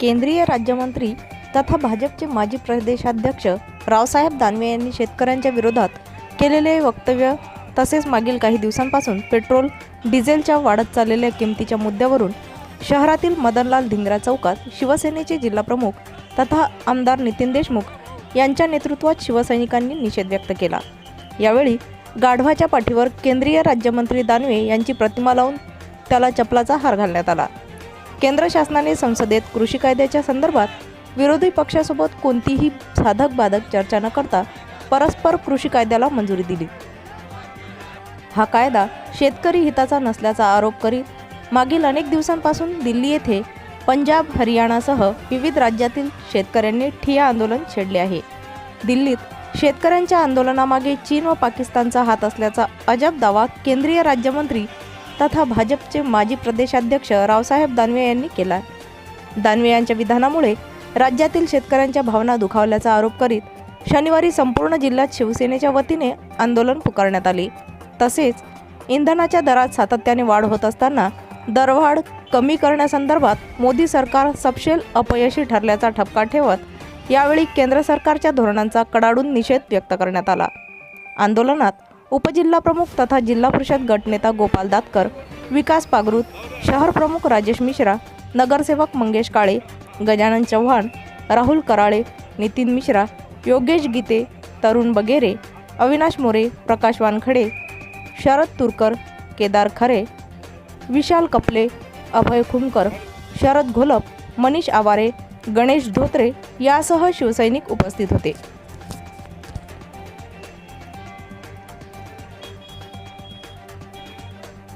केंद्रीय राज्यमंत्री तथा भाजपचे माजी प्रदेशाध्यक्ष रावसाहेब दानवे यांनी शेतकऱ्यांच्या विरोधात केलेले वक्तव्य तसेच मागील काही दिवसांपासून पेट्रोल डिझेलच्या वाढत चाललेल्या किमतीच्या मुद्द्यावरून शहरातील मदनलाल धिंगरा चौकात शिवसेनेचे जिल्हाप्रमुख तथा आमदार नितीन देशमुख यांच्या नेतृत्वात शिवसैनिकांनी निषेध व्यक्त केला. यावेळी गाढवाच्या पाठीवर केंद्रीय राज्यमंत्री दानवे यांची प्रतिमा लावून त्याला चपलाचा हार घालण्यात आला. केंद्र शासनाने संसदेत कृषी कायद्याच्या संदर्भात विरोधी पक्षासोबत कोणतीही साधक बाधक चर्चा न करता परस्पर कृषी कायद्याला मंजुरी दिली. हा कायदा शेतकरी हिताचा नसल्याचा आरोप करीत मागील अनेक दिवसांपासून दिल्ली येथे पंजाब हरियाणासह विविध राज्यातील शेतकऱ्यांनी ठिया आंदोलन छेडले आहे. दिल्लीत शेतकऱ्यांच्या आंदोलनामागे चीन व पाकिस्तानचा हात असल्याचा अजब दावा केंद्रीय राज्यमंत्री तथा भाजपचे माजी प्रदेशाध्यक्ष रावसाहेब दानवे यांनी केला. दानवे यांच्या विधानामुळे राज्यातील शेतकऱ्यांच्या भावना दुखावल्याचा आरोप करीत शनिवारी संपूर्ण जिल्ह्यात शिवसेनेच्या वतीने आंदोलन पुकारण्यात आले. तसेच इंधनाच्या दरात सातत्याने वाढ होत असताना दरवाढ कमी करण्यासंदर्भात मोदी सरकार सपशेल अपयशी ठरल्याचा ठपका ठेवत यावेळी केंद्र सरकारच्या धोरणांचा कडाडून निषेध व्यक्त करण्यात आला. आंदोलनात उपजिल्हाप्रमुख तथा जिल्हा परिषद गटनेता गोपाल दातकर विकास पागरूत शहर प्रमुख राजेश मिश्रा नगरसेवक मंगेश काळे गजानन चव्हाण राहुल कराळे नितीन मिश्रा योगेश गीते तरुण बगेरे अविनाश मोरे प्रकाश वानखडे शरद तुरकर केदार खरे विशाल कपले अभय खुमकर शरद घोलप मनीष आवारे गणेश धोत्रे यासह शिवसैनिक उपस्थित होते.